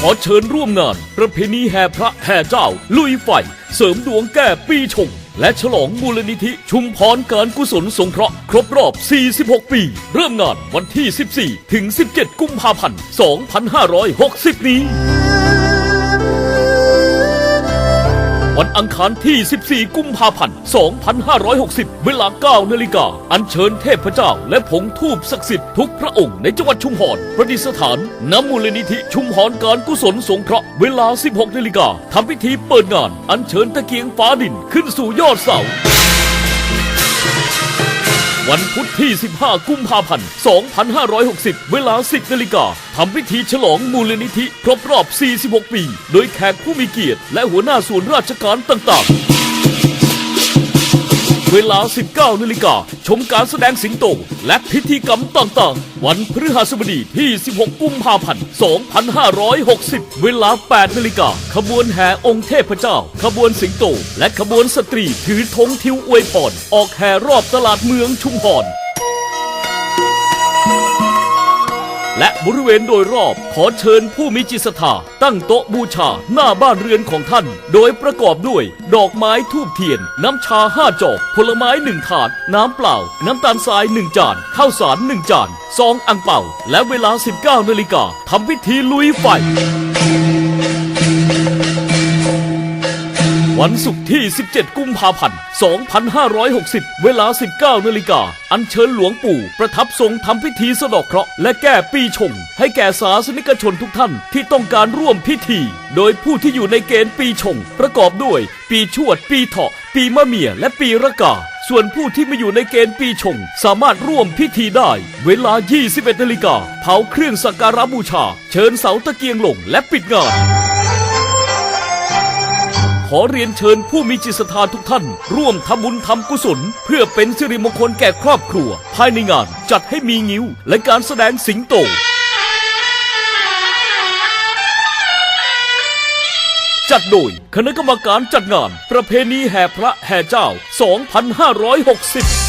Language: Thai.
ขอเชิญร่วมงาน ประเพณีแห่พระแห่เจ้า ลุยไฟ เสริมดวงแก้ปีชง และฉลองมูลนิธิชุมพรการกุศลสงเคราะห์ครบรอบ 46 ปี เริ่มงานวันที่ 14 ถึง 17 กุมภาพันธ์ 2560 นี้ วันอังคารที่ 14 กุมภาพันธ์ 2560 เวลา 9 นาฬิกา อัญเชิญเทพเจ้า และผงทูบศักดิ์สิทธิ์ทุกพระองค์ในจังหวัดชุมพรประดิษฐานน้ำมูลนิธิชุมพรการกุศลสงเคราะห์เวลา 16 นาฬิกาทำพิธีเปิดงาน อัญเชิญตะเกียงฟ้าดินขึ้นสู่ยอดเสา วันพุธที่ 15 กุมภาพันธ์ 2560 เวลา 10นาฬิกาทำพิธีฉลองมูลนิธิ ครบรอบ 46 ปี โดยแขกผู้มีเกียรติ และหัวหน้าส่วนราชการต่างๆ เวลา 19นาฬิกาชมการแสดงสิงโต และพิธีกรรมต่างๆ วันพฤหัสบดีที่ 16 กุมภาพันธ์ 2560 เวลา 8นาฬิกาขบวนแห่องค์เทพเจ้า ขบวนสิงโต และขบวนสตรีถือธงทิวอวยพรออกแห่รอบตลาดเมืองชุมพร และบริเวณโดยรอบขอเชิญผู้มีจิตศรัทธาตั้งโต๊ะบูชาหน้าบ้านเรือนของท่าน โดยประกอบด้วย ดอกไม้ทูบเทียน น้ำชาห้าจอกผลไม้หนึ่งถาด น้ำเปล่า น้ำตาลทรายหนึ่งจานข้าวสารหนึ่งจานซองอังเป่า และเวลา 19นาฬิกาทำพิธีลุยไฟ วันศุกร์ที่ 17 กุมภาพันธ์ 2560 เวลา 19นาฬิกา อัญเชิญหลวงปู่ ประทับทรงทำพิธีสะดอกเคราะห์และแก้ปีชง ให้แก่สาสนิกชนทุกท่านที่ต้องการร่วมพิธี โดยผู้ที่อยู่ในเกณฑ์ปีชง ประกอบด้วย ปีชวด ปีเถาะ ปีมะเมีย และปีระกาส่วนผู้ที่ไม่อยู่ในเกณฑ์ปีชง สามารถร่วมพิธีได้ เวลา 21นาฬิกาเผาเครื่องสักการะบูชา เชิญเสาตะเกียงลงและปิดงาน ขอเรียนเชิญผู้มีจิตศรัทธาทุกท่าน ร่วมทำบุญทำกุศล เพื่อเป็นสิริมงคลแก่ครอบครัว ภายในงานจัดให้มีงิ้ว และการแสดงสิงโตจัดโดย คณะกรรมการจัดงาน ประเพณีแห่พระแห่เจ้า 2560